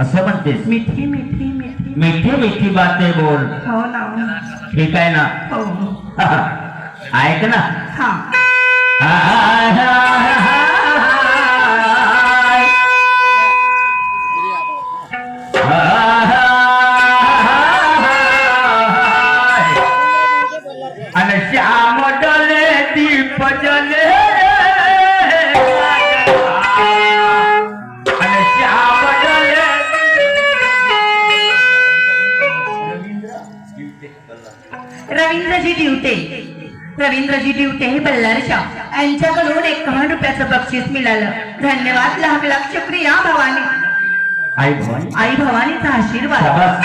मिठी मिठी मिठी। मीठी मीठी बाते बोल। हो ना। ठीक आहे ना? हो ऐक ना? हा। श्याम डले दीप जले। रवींद्रजी दिवटे रवींद्रजी दिवटे हे बल्लारशा यांच्याकडून एकावन्न रुपयाचं बक्षीस मिळालं. धन्यवाद लाख लाख शुक्रिया भवानी. आई भवानी. आई भवानीचा आशीर्वाद.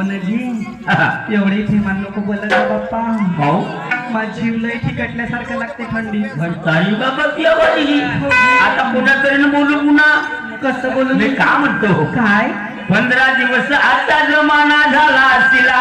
ऐकली हो ना जी. एवढी थेमान नको बोलत बाप्पा. भाऊ. माझ जीव लय ठिकटल्यासारखं लागते थंडी. चालू का बघ. आता पुन्हा तरी बोलू पुन्हा? कसं बोलू? मी का म्हणतो? काय? पंधरा दिवस आता जमाना झाला शिला